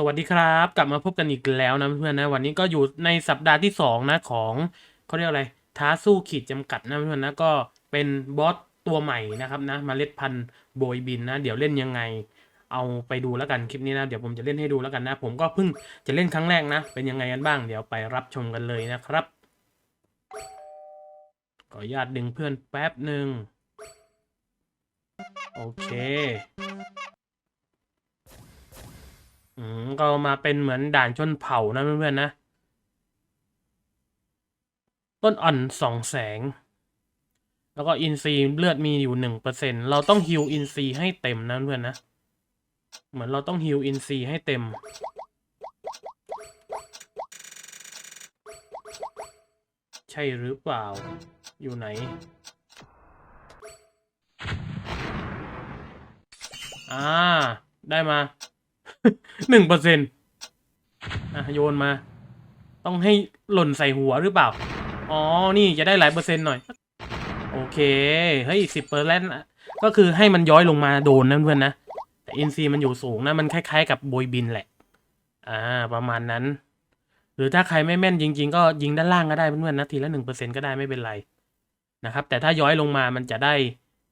สวัสดีครับ กลับมาพบกันอีกแล้วนะเพื่อนนะ วันนี้ก็อยู่ในสัปดาห์ที่สองนะของเขาเรียกอะไรท้าสู้ขีดจำกัดนะเพื่อนนะก็เป็นบอสตัวใหม่นะครับนะมาเล็ดพันธุ์โบยบินนะ เดี๋ยวเล่นยังไง เอาไปดูแล้วกันคลิปนี้นะ เดี๋ยวผมจะเล่นให้ดูแล้วกันนะ ผมก็เพิ่งจะเล่นครั้งแรกนะ เป็นยังไงกันบ้างเดี๋ยวไปรับชมกันเลยนะครับขออนุญาตดึงเพื่อนแป๊บหนึ่งโอเค อืมก็มาเป็นเหมือนด่านชนเผ่านะเพื่อนๆนะ ต้นอ่อนสองแสง แล้วก็อินซีเลือดมีอยู่หนึ่งเปอร์เซ็นเราต้องฮิวอินซีให้เต็มนะเพื่อนนะ เหมือนเราต้องฮิวอินซีให้เต็ม ใช่หรือเปล่า อยู่ไหนอ่า ได้มา หนึ่งเปอร์เซ็นอะโยนมา ต้องให้หล่นใส่หัวหรือเปล่า อ๋อ นี่จะได้หลายเปอร์เซ็นต์หน่อย โอเค เฮ้ยสิบเปอร์เซ็นต์ก็คือให้มันย้อยลงมาโดนนะเพื่อนนะ แต่อินซีมันอยู่สูงนะ มันคล้ายๆ กับโบยบินแหละ อ่า ประมาณนั้น หรือถ้าใครไม่แม่นจริง ๆ ก็ยิงด้านล่างก็ได้เพื่อนๆนะ ทีละหนึ่งเปอร์เซ็นต์ก็ได้ไม่เป็นไรนะครับ แต่ถ้าย้อยลงมามันจะได้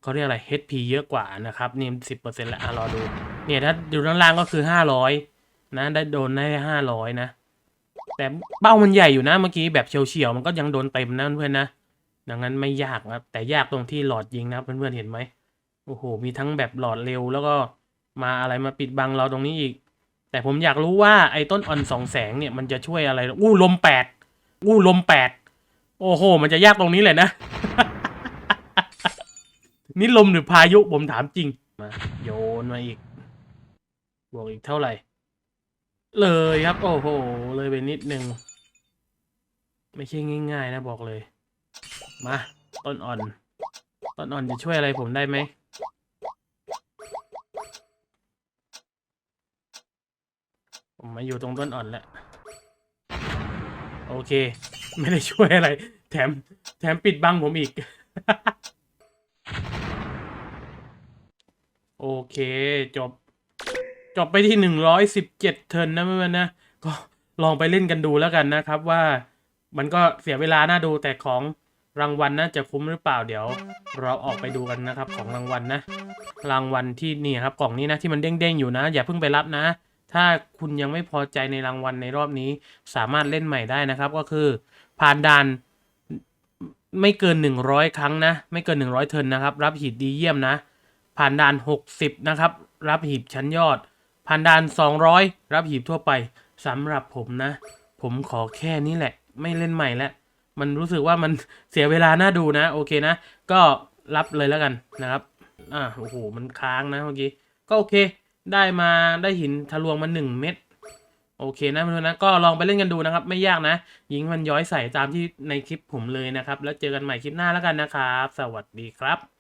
เขาเรียกอะไร HP เยอะกว่านะครับ นี่สิบเปอร์เซ็นต์แล้วอะรอดู เนี่ยถ้าดูด้านล่างก็คือห้าร้อยนะ ได้โดนได้ห้าร้อยนะ แต่เป้ามันใหญ่อยู่นะเมื่อกี้แบบเฉียวๆมันก็ยังโดนเต็มนะเพื่อนนะดังนั้นไม่ยากนะแต่ยากตรงที่หลอดยิงนะเพื่อนๆเห็นไหมโอ้โห มีทั้งแบบหลอดเร็วแล้วก็มาอะไรมาปิดบังเราตรงนี้อีก แต่ผมอยากรู้ว่าไอ้ต้นอ่อนสองแสงเนี่ยมันจะช่วยอะไร อู้ลมแปดอู้ลมแปดโอ้โห มันจะยากตรงนี้เลยนะ นี่ลมหรือพายุผมถามจริงมาโยนมาอีก วกอีกเท่าไหร่ เลยครับ โอ้โห เลยไปนิดนึง ไม่ใช่ง่ายๆนะบอกเลย มา ต้นอ่อน ต้นอ่อนจะช่วยอะไรผมได้ไหมผมมาอยู่ตรงต้นอ่อนแล้ว โอเค ไม่ได้ช่วยอะไร แถม แถมปิดบังผมอีก โอเคจบ จบไปที่หนึ่งร้อยสิบเจ็ดเทิร์นนะเพื่อนนะ ก็ลองไปเล่นกันดูแล้วกันนะครับว่ามันก็เสียเวลาน่าดูแต่ของรางวัลนะจะคุ้มหรือเปล่าเดี๋ยวเราออกไปดูกันนะครับของรางวัลนะ รางวัลที่นี่ครับกล่องนี้นะที่มันเด้งๆอยู่นะ อย่าเพิ่งไปรับนะ ถ้าคุณยังไม่พอใจในรางวัลในรอบนี้ สามารถเล่นใหม่ได้นะครับ ก็คือผ่านด่านไม่เกิน 100 ครั้งนะ ไม่เกิน 100 เทิร์นนะครับ รับหีดดีเยี่ยมนะ ผ่านด่าน 60 นะครับ รับหีบชั้นยอด ผ่านด่าน 200 รับหีบทั่วไปสำหรับผมนะ ผมขอแค่นี้แหละ ไม่เล่นใหม่แล้วมันรู้สึกว่ามันเสียเวลาน่าดูนะ โอเคนะ ก็รับเลยแล้วกันนะครับ อ่าโอ้โห มันค้างนะเมื่อกี้ ก็โอเค ได้มาได้หินทะลวงมาหนึ่งเม็ด โอเคนะเพื่อนนะ ก็ลองไปเล่นกันดูนะครับ ไม่ยากนะ ยิงมันย้อยใส่ตามที่ในคลิปผมเลยนะครับ แล้วเจอกันใหม่คลิปหน้าแล้วกันนะครับ สวัสดีครับ